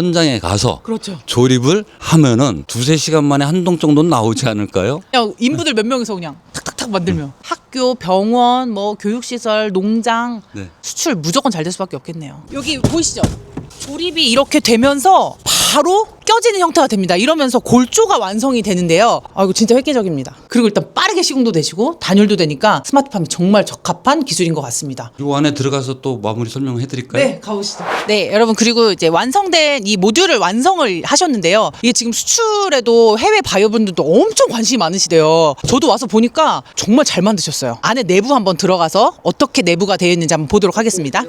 현장에 가서 그렇죠. 조립을 하면은 두세 시간 만에 한 동 정도는 나오지 않을까요? 그냥 인부들 몇 명이서 그냥 탁탁탁 만들면 학교, 병원, 뭐 교육시설, 농장 네. 수출 무조건 잘 될 수밖에 없겠네요. 여기 보이시죠? 조립이 이렇게 되면서 바로 껴지는 형태가 됩니다. 이러면서 골조가 완성이 되는데요. 아 이거 진짜 획기적입니다. 그리고 일단 빠르게 시공도 되시고 단열도 되니까 스마트팜이 정말 적합한 기술인 것 같습니다. 요 안에 들어가서 또 마무리 설명해 드릴까요? 네, 가보시죠. 네, 여러분 그리고 이제 완성된 이 모듈을 완성을 하셨는데요. 이게 지금 수출에도 해외 바이어분들도 엄청 관심이 많으시대요. 저도 와서 보니까 정말 잘 만드셨어요. 안에 내부 한번 들어가서 어떻게 내부가 되어 있는지 한번 보도록 하겠습니다.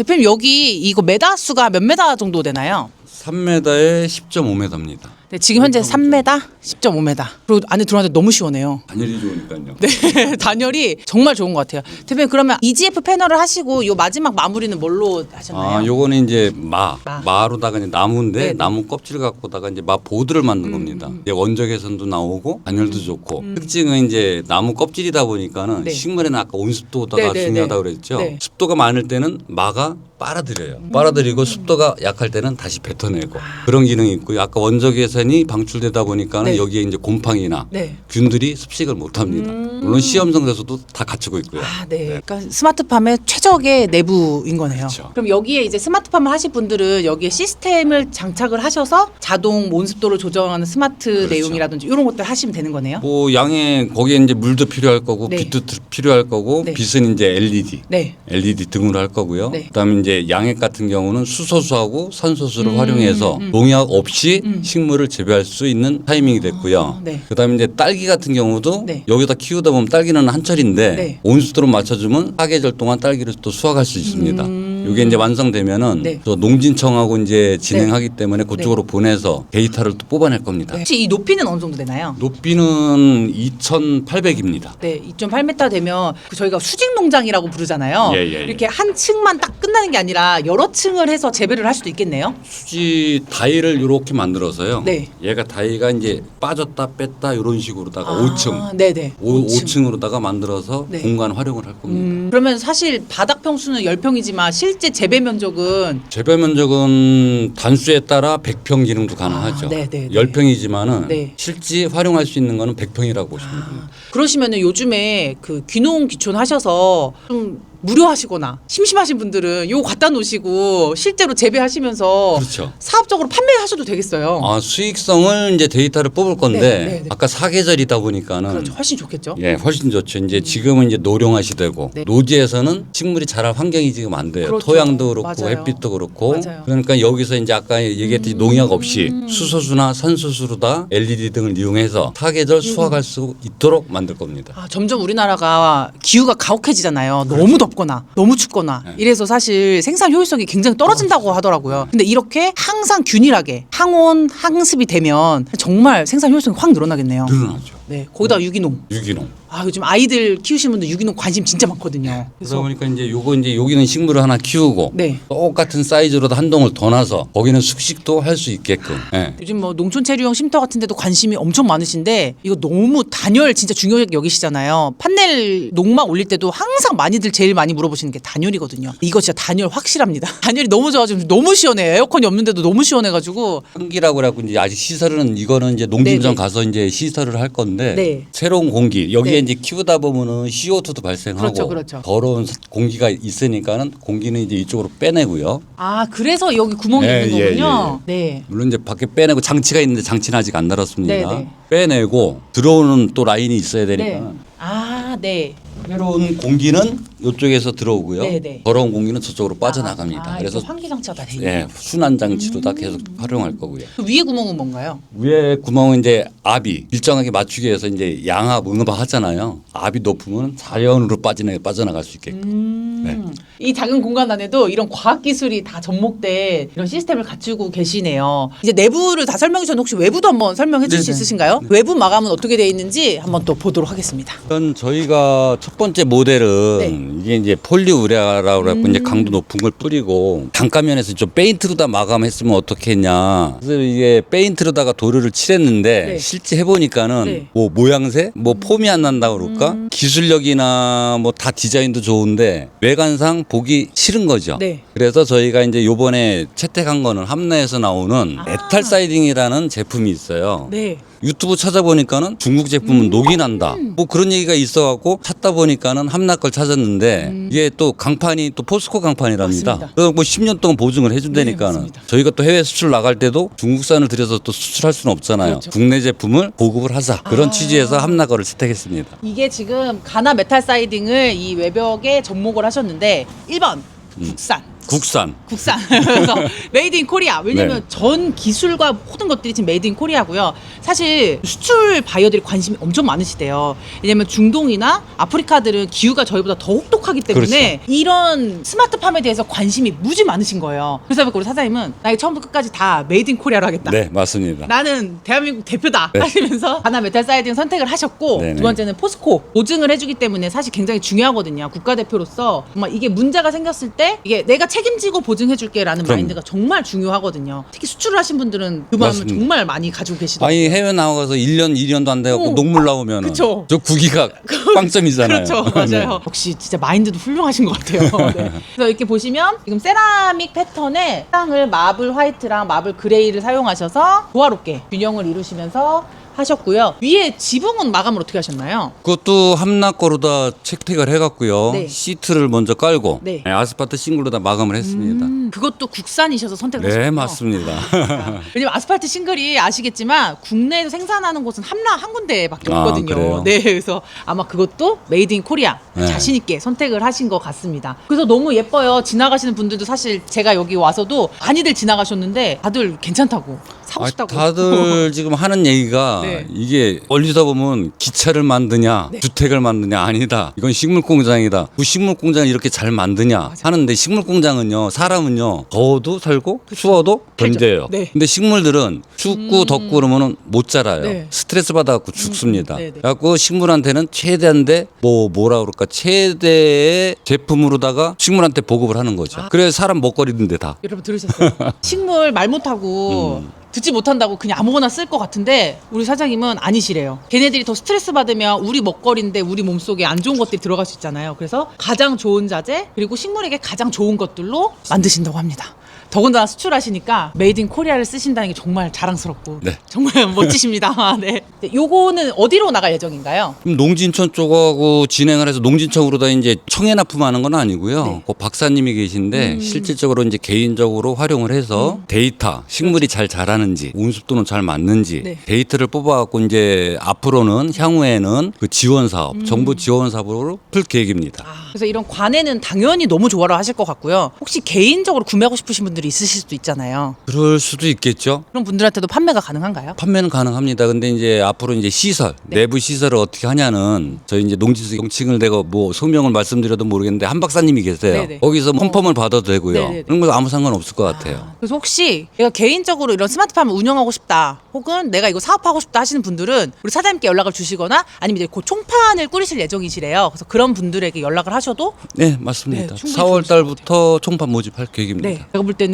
대표님 여기 이거 메다 수가 몇 메다 정도 되나요? 3m에 10.5m입니다. 네, 지금 현재 3m, 10.5m. 그리고 안에 들어왔는데 너무 시원해요. 단열이 좋으니까요. 네, 단열이 정말 좋은 것 같아요. 대표님 그러면 EGF 패널을 하시고 요 마지막 마무리는 뭘로 하셨나요? 아, 요거는 이제 마, 마. 마로다가 이제 나무인데 네네. 나무 껍질 갖고다가 이제 마 보드를 만든 겁니다. 이제 원적 개선도 나오고 단열도 좋고 특징은 이제 나무 껍질이다 보니까는 음. 네. 식물에는 아까 온습도가 네네네. 중요하다고 그랬죠. 네. 음. 습도가 많을 때는 마가 빨아들여요. 빨아들이고 습도가 약할 때는 다시 뱉어내고 그런 기능이 있고요. 아까 원적 개선이 방출되다 보니까는 네. 여기에 이제 곰팡이나 네. 균들이 습식을 못합니다. 물론 시험성에서도 다 갖추고 있고요. 아, 네. 그러니까 스마트팜의 최적의 내부인 거네요. 그렇죠. 그럼 여기에 이제 스마트팜을 하실 분들은 여기에 시스템을 장착을 하셔서 자동 온습도를 조정하는 스마트 그렇죠. 내용이라든지 이런 것들 하시면 되는 거네요. 뭐 양에 거기에 이제 물도 필요할 거고 네. 빛도 드- 필요할 거고 네. 빛은 이제 LED 네. LED 등으로 할 거고요. 네. 그다음에 이제 양액 같은 경우는 수소수하고 산소수를 음, 활용해서 음. 농약 없이 식물을 재배할 수 있는 타이밍이 됐고요. 아, 네. 그다음에 이제 딸기 같은 경우도 네. 여기다 키우다 보면 딸기는 한철인데 네. 온수도로 맞춰주면 사계절 동안 딸기를 또 수확할 수 있습니다. 이게 이제 완성되면은 음. 네. 저 농진청하고 이제 진행하기 때문에 그쪽으로 보내서 데이터를 또 뽑아낼 겁니다. 네. 혹시 이 높이는 어느 정도 되나요? 높이는 2,800입니다. 네, 2.8m 되면 그 저희가 수직 농장이라고 부르잖아요. 예, 예, 예. 이렇게 한 층만 딱 끝나는 게 아니라 여러 층을 해서 재배를 할 수도 있겠네요. 수지 다이를 이렇게 만들어서요. 네. 얘가 다이가 이제 빠졌다 뺐다 이런 식으로다가 아, 5층, 네 네. 5, 5층. 5층 으로다가 만들어서 네. 공간 활용을 할 겁니다. 음, 그러면 사실 바닥 평수는 10평이지만 실제 재배 면적은 재배 면적은 단수에 따라 100평 기능도 가능하죠. 아, 네, 네, 네. 10평이지만은 네. 실제 활용할 수 있는 거는 100평이라고 보시면 아. 됩니다. 그러시면은 요즘에 그 귀농 귀촌 하셔서 좀 무료하시거나 심심하신 분들은 요거 갖다 놓으시고 실제로 재배하시면서 그렇죠. 사업적으로 판매하셔도 되겠어요. 아, 수익성을 이제 데이터를 뽑을 건데 네, 네, 네. 아까 사계절이다 보니까는 그렇죠. 훨씬 좋겠죠. 예, 훨씬 좋죠. 이제 지금은 이제 노령화 시대고 네. 노지에서는 식물이 자랄 환경이 지금 안 돼요. 그렇죠. 토양도 그렇고 맞아요. 햇빛도 그렇고 맞아요. 음. 그러니까 여기서 이제 아까 얘기했듯이 농약 없이 수소수나 산소수로 다 LED 등을 이용해서 사계절 수확할 수 있도록 만들 겁니다. 아, 점점 우리나라가 기후가 가혹해지잖아요. 너무 덥 거나 너무 춥거나. 네. 이래서 사실 생산 효율성이 굉장히 떨어진다고 하더라고요. 근데 이렇게 항상 균일하게 항온 항습이 되면 정말 생산 효율성이 확 늘어나겠네요. 늘어나죠. 네, 거기다 유기농. 유기농. 아 요즘 아이들 키우시는 분들 유기농 관심 진짜 많거든요. 그러다 보니까 이제 요거 이제 여기는 식물을 하나 키우고 네. 똑같은 사이즈로 한 동을 더 놔서 거기는 숙식도 할 수 있게끔. 예. 요즘 뭐 농촌 체류용 쉼터 같은 데도 관심이 엄청 많으신데 이거 너무 단열 진짜 중요하게 여기시잖아요. 판넬 농막 올릴 때도 항상 많이들 제일 많이 물어보시는 게 단열이거든요. 이거 진짜 단열 확실합니다. 단열이 너무 좋아지고 너무 시원해. 에어컨이 없는데도 너무 시원해가지고 환기라고 그래갖고 이제 아직 시설은 이거는 이제 네네. 가서 이제 시설을 할 건데 네. 새로운 공기 여기에 네. 이제 키우다 보면은 CO2도 발생하고 그렇죠, 그렇죠. 더러운 사- 공기가 있으니까는 공기는 이제 이쪽으로 빼내고요. 아 그래서 여기 구멍이 예, 있는 예, 거군요. 네. 물론 이제 밖에 빼내고 장치가 있는데 장치는 아직 안 달았습니다. 네 네. 빼내고 들어오는 또 라인이 있어야 되니까 네. 아 네. 새로운 공기는 이쪽에서 들어오고요. 네 네. 더러운 공기는 저쪽으로 빠져나갑니다. 아, 그래서 이렇게 환기 장치가 다. 예, 순환 장치로 다 계속 활용할 거고요. 그 위에 구멍은 뭔가요? 위에 구멍은 이제 압이 일정하게 맞추기 위해서 이제 양압, 응압 하잖아요. 압이 높으면 자연으로 빠져나 빠져나갈 수 있게끔. 음. 네. 이 작은 공간 안에도 이런 과학 기술이 다 접목된 이런 시스템을 갖추고 계시네요. 이제 내부를 다 설명해 주셨는데 혹시 외부도 한번 설명해 주실 수 네네. 있으신가요? 외부 마감은 어떻게 되어 있는지 한번 또 보도록 하겠습니다. 일단 저희가 첫 번째 모델은 이게 이제 폴리우레아라고 그래갖고 이제 강도 높은 걸 뿌리고 단가면에서 좀 페인트로 다 마감했으면 어떻게 했냐. 그래서 이게 페인트로다가 도료를 칠했는데 네. 실제 해보니까는 네. 뭐 모양새, 뭐 폼이 안 난다 그럴까? 기술력이나 뭐 다 디자인도 좋은데 외관 상 보기 싫은 거죠. 네. 그래서 저희가 이제 요번에 채택한 거는 함내에서 나오는 아. 에탈 사이딩이라는 제품이 있어요. 네. 유튜브 찾아보니까는 중국 제품은 음. 녹이 난다. 뭐 그런 얘기가 있어갖고 찾다 보니까는 함나 걸 찾았는데 이게 또 강판이 또 포스코 강판이랍니다. 음. 맞습니다. 그래서 뭐 10년 동안 보증을 해준다니까는 네, 맞습니다. 저희가 또 해외 수출 나갈 때도 중국산을 들여서 또 수출할 수는 없잖아요. 그렇죠. 국내 제품을 보급을 하자 그런 아. 취지에서 함나 거를 채택했습니다. 이게 지금 가나 메탈 사이딩을 이 외벽에 접목을 하셨는데 1번 국산. 국산. 국산. 그래서 메이드 인 코리아. 왜냐면 네. 전 기술과 모든 것들이 지금 메이드 인 코리아고요. 사실 수출 바이어들이 관심이 엄청 많으시대요. 왜냐면 중동이나 아프리카들은 기후가 저희보다 더 혹독하기 때문에 그렇죠. 이런 스마트팜에 대해서 관심이 무지 많으신 거예요. 그래서 우리 사장님은 나 이거 처음부터 끝까지 다 메이드 인 코리아로 하겠다. 네 맞습니다. 나는 대한민국 대표다 네. 하시면서 하나 메탈 사이딩 선택을 하셨고 네네. 두 번째는 포스코 보증을 해주기 때문에 사실 굉장히 중요하거든요 국가대표로서 정말 이게 문제가 생겼을 때 이게 내가 책임지고 보증해줄게라는 그럼요. 마인드가 정말 중요하거든요 특히 수출을 하신 분들은 그 마음을 맞습니다. 정말 많이 가지고 계시더라고요 아니 해외 나가서 1년 2년도 안 돼갖고 오. 녹물 나오면은 그쵸. 저 구기가 빵점이잖아요. 그렇죠 맞아요 역시 진짜 마인드도 훌륭하신 것 같아요 네. 그래서 이렇게 보시면 지금 세라믹 패턴에 땅을 마블 화이트랑 마블 그레이를 사용하셔서 조화롭게 균형을 이루시면서 하셨고요 위에 지붕은 마감을 어떻게 하셨나요? 그것도 함나 거로 다 채택을 해갖고요. 네. 시트를 먼저 깔고 네. 아스팔트 싱글로 다 마감을 했습니다. 음, 그것도 국산이셔서 선택을 하셨군요. 네 맞습니다. 왜냐면 아스팔트 싱글이 아시겠지만 국내에서 생산하는 곳은 함나 한 군데밖에 아, 없거든요. 그래요? 네, 그래서 아마 그것도 메이드 인 코리아 네. 자신 있게 선택을 하신 것 같습니다. 그래서 너무 예뻐요. 지나가시는 분들도 사실 제가 여기 와서도 많이들 지나가셨는데 다들 괜찮다고 사고 아, 싶다고. 다들 지금 하는 얘기가 네. 이게 멀리서 보면 기차를 만드냐 네. 주택을 만드냐 아니다 이건 식물 공장이다 그 식물 공장을 이렇게 잘 만드냐 하는데 식물 공장은요 사람은요 더워도 살고 추워도 살죠. 견뎌요 네. 음. 근데 식물들은 춥고 덥고 그러면은 못 자라요 네. 스트레스 받아갖고 죽습니다 네, 네. 그래갖고 식물한테는 최대한데 뭐 뭐라 그럴까 최대의 제품으로다가 식물한테 보급을 하는 거죠 아. 그래 사람 먹거리인데 다 여러분 들으셨어요? 식물 말 못하고 음. 듣지 못한다고 그냥 아무거나 쓸 것 같은데 우리 사장님은 아니시래요. 걔네들이 더 스트레스 받으면 우리 먹거리인데 우리 몸속에 안 좋은 것들이 들어갈 수 있잖아요. 그래서 가장 좋은 자재 그리고 식물에게 가장 좋은 것들로 만드신다고 합니다. 더군다나 수출하시니까 메이드 인 코리아를 쓰신다는 게 정말 자랑스럽고 네. 정말 멋지십니다. 네. 네, 요거는 어디로 나갈 예정인가요? 그럼 농진청 쪽하고 진행을 해서 농진청으로 다 이제 청해 납품하는 건 아니고요. 네. 음. 그 박사님이 계신데 실질적으로 이제 개인적으로 활용을 해서 데이터 식물이 잘 자라는지 온습도는 잘 맞는지 네. 데이터를 뽑아갖고 이제 앞으로는 향후에는 그 지원 사업, 음. 정부 지원 사업으로 풀 계획입니다. 그래서 이런 관에는 당연히 너무 좋아라 하실 것 같고요. 혹시 개인적으로 구매하고 싶으신 분들 이 있으실 수도 있잖아요. 그럴 수도 있겠죠. 그런 분들한테도 판매가 가능한가요? 판매는 가능합니다. 근데 이제 앞으로 이제 시설, 네. 내부 시설을 어떻게 하냐는 저희 이제 농지수 경칭을 내가 뭐 소명을 말씀드려도 모르겠는데 한 박사님이 계세요. 네네. 거기서 펌펌을 받아도 되고요. 네네네. 그런 거 아무 상관 없을 것 같아요. 그래서 혹시 내가 개인적으로 이런 스마트팜을 운영하고 싶다 혹은 내가 이거 사업하고 싶다 하시는 분들은 우리 사장님께 연락을 주시거나 아니면 이제 곧 총판을 꾸리실 예정이시래요. 그래서 그런 분들에게 연락을 하셔도 네, 맞습니다. 네, 충분히 4월 좋으실 달부터 총판 모집할 계획입니다. 네. 제가 볼 때는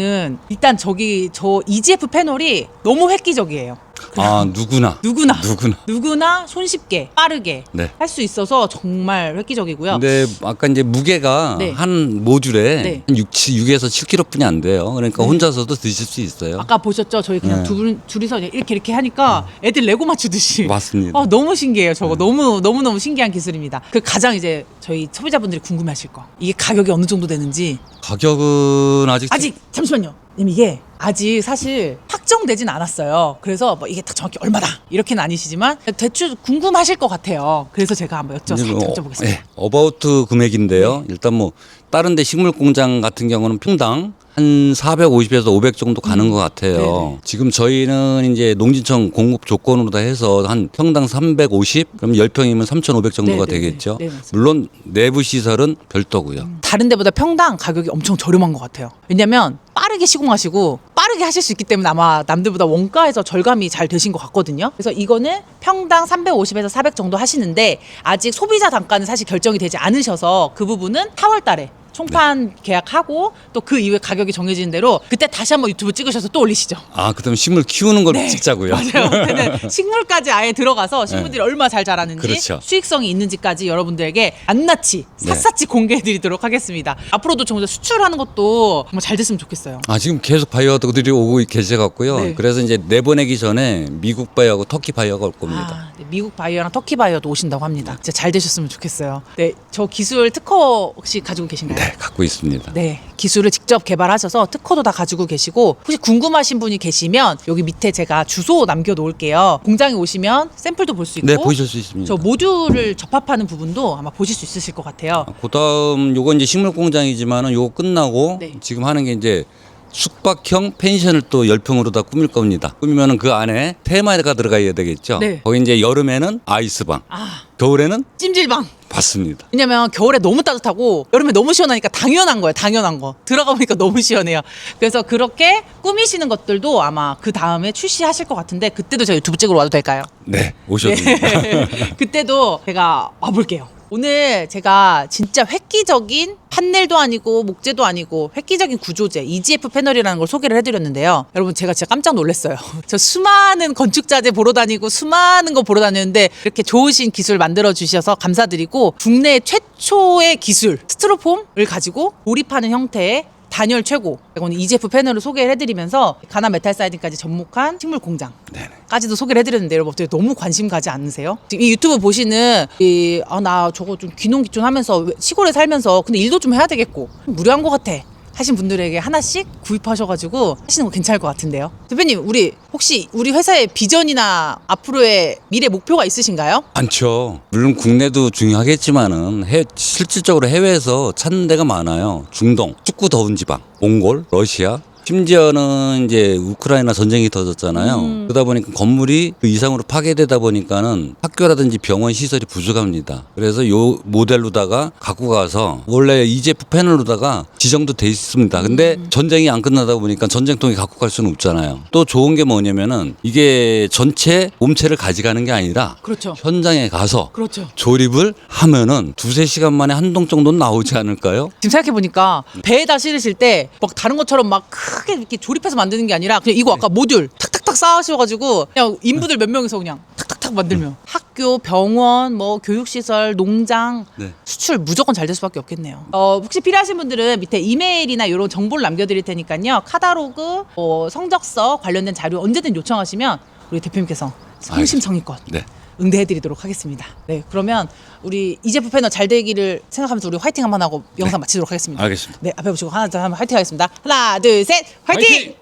일단 저기 저 EGF 패널이 너무 획기적이에요. 아, 누구나. 누구나 누구나. 누구나 손쉽게 빠르게 네. 할 수 있어서 정말 획기적이고요. 근데 아까 이제 무게가 네. 한 모듈에 네. 한 6, 6에서 7kg뿐이 안 돼요. 그러니까 혼자서도 드실 수 있어요. 아까 보셨죠? 저희 그냥 네. 두, 둘이서 그냥 이렇게 이렇게 하니까 애들 레고 맞추듯이. 맞습니다. 아, 너무 신기해요. 저거 너무 너무 너무 신기한 기술입니다. 그 가장 이제 저희 소비자분들이 궁금해하실 거. 이게 가격이 어느 정도 되는지 가격은 아직 아직 잠시만요. 님 이게 아직 사실 확정되진 않았어요. 그래서 뭐 이게 딱 정확히 얼마다 이렇게는 아니시지만 대충 궁금하실 것 같아요. 그래서 제가 한번 여쭤 살짝 뭐, 여쭤보겠습니다. 예, 어바우트 금액인데요. 네. 일단 뭐 다른데 식물 공장 같은 경우는 평당 한 450에서 500 정도 가는 것 같아요. 음. 네네. 지금 저희는 이제 농진청 공급 조건으로 다 해서 한 평당 350, 그럼 10평이면 3,500 정도가 네네네. 되겠죠. 네, 맞습니다. 물론 내부 시설은 별도고요. 다른 데보다 평당 가격이 엄청 저렴한 것 같아요. 왜냐면 빠르게 시공하시고 빠르게 하실 수 있기 때문에 아마 남들보다 원가에서 절감이 잘 되신 것 같거든요. 그래서 이거는 평당 350에서 400 정도 하시는데 아직 소비자 단가는 사실 결정이 되지 않으셔서 그 부분은 4월 달에 총판 계약하고 또 그 이후에 가격이 정해지는 대로 그때 다시 한번 유튜브 찍으셔서 또 올리시죠. 아, 그다음 식물 키우는 걸 찍자고요. 네. 맞아요. 그때는 식물까지 아예 들어가서 식물들이 얼마 잘 자라는지 네. 그렇죠. 수익성이 있는지까지 여러분들에게 낱낱이 네. 샅샅이 공개해드리도록 하겠습니다. 앞으로도 정말 수출하는 것도 정말 잘 됐으면 좋겠어요. 아, 지금 계속 바이어들이 오고 계셔 갖고요. 네. 그래서 이제 내보내기 전에 미국 바이어하고 터키 바이어가 올 겁니다. 아, 네, 미국 바이어랑 터키 바이어도 오신다고 합니다. 진짜 잘 되셨으면 좋겠어요. 네, 저 기술 특허 혹시 가지고 계신가요? 네, 갖고 있습니다. 네, 기술을 직접 개발하셔서 특허도 다 가지고 계시고 혹시 궁금하신 분이 계시면 여기 밑에 제가 주소 남겨 놓을게요. 공장에 오시면 샘플도 볼 수 있고 네, 보실 수 있습니다. 저 모듈을 접합하는 부분도 아마 보실 수 있으실 것 같아요. 그다음 요건 이제 식물 공장이지만은 요거 끝나고 네. 지금 하는 게 이제 숙박형 펜션을 또 열평으로 다 꾸밀 겁니다. 꾸미면은 그 안에 테마가 들어가야 되겠죠. 네. 거기 이제 여름에는 아이스방, 아, 겨울에는 찜질방. 받습니다. 왜냐면 겨울에 너무 따뜻하고 여름에 너무 시원하니까 당연한 거예요. 당연한 거. 들어가 보니까 너무 시원해요. 그래서 그렇게 꾸미시는 것들도 아마 그 다음에 출시하실 것 같은데 그때도 제가 유튜브 찍으러 와도 될까요? 네, 오셔도 됩니다. 그때도 제가 와볼게요. 오늘 제가 진짜 획기적인 판넬도 아니고 목재도 아니고 획기적인 구조재 EGF 패널이라는 걸 소개를 해드렸는데요. 여러분 제가 진짜 깜짝 놀랐어요. 저 수많은 건축자재 보러 다니고 수많은 거 보러 다녔는데 이렇게 좋으신 기술 만들어 주셔서 감사드리고 국내 최초의 기술 스티로폼을 가지고 조립하는 형태의 단열 최고. 오늘 EGF 패널을 소개를 해드리면서 가나 메탈 사이딩까지 접목한 식물 공장. 네네. 까지도 소개를 해드렸는데 여러분 어떻게 너무 관심 가지 않으세요? 지금 이 유튜브 보시는 이 아 나 저거 좀 귀농귀촌 하면서 왜- 시골에 살면서 근데 일도 좀 해야 되겠고 무료한 것 같아 하신 분들에게 하나씩 구입하셔가지고 하시는 거 괜찮을 것 같은데요. 대표님 우리 혹시 우리 회사의 비전이나 앞으로의 미래 목표가 있으신가요? 많죠. 물론 국내도 중요하겠지만은 해, 실질적으로 해외에서 찾는 데가 많아요. 중동, 춥고 더운 지방, 몽골, 러시아. 심지어는 이제 우크라이나 전쟁이 터졌잖아요. 그러다 보니까 건물이 그 이상으로 파괴되다 보니까는 학교라든지 병원 시설이 부족합니다. 그래서 요 모델로다가 갖고 가서 원래 EGF 패널로다가 지정도 돼 있습니다. 근데 전쟁이 안 끝나다 보니까 전쟁통에 갖고 갈 수는 없잖아요. 또 좋은 게 뭐냐면은 이게 전체 몸체를 가져가는 게 아니라 그렇죠. 현장에 가서 그렇죠. 조립을 하면은 두세 시간 만에 한 동 정도는 나오지 않을까요? 지금 생각해 보니까 배에다 실으실 때 막 다른 것처럼 막 크게 이렇게 조립해서 만드는 게 아니라 그냥 이거 아까 모듈 탁탁탁 쌓으셔가지고 그냥 인부들 몇 명이서 그냥 탁탁탁 만들면 학교, 병원, 뭐 교육시설, 농장 네. 수출 무조건 잘 될 수밖에 없겠네요. 어, 혹시 필요하신 분들은 밑에 이메일이나 이런 정보를 남겨드릴 테니까요. 카다로그, 뭐 성적서 관련된 자료 언제든 요청하시면 우리 대표님께서 성심성의껏 네. 응대해드리도록 하겠습니다. 네, 그러면 우리 이제프 패널 잘 되기를 생각하면서 우리 화이팅 한번 하고 영상 마치도록 하겠습니다. 알겠습니다. 네, 앞에 보시고 하나, 둘, 한번 화이팅 하겠습니다. 하나, 둘, 셋, 화이팅! 화이팅!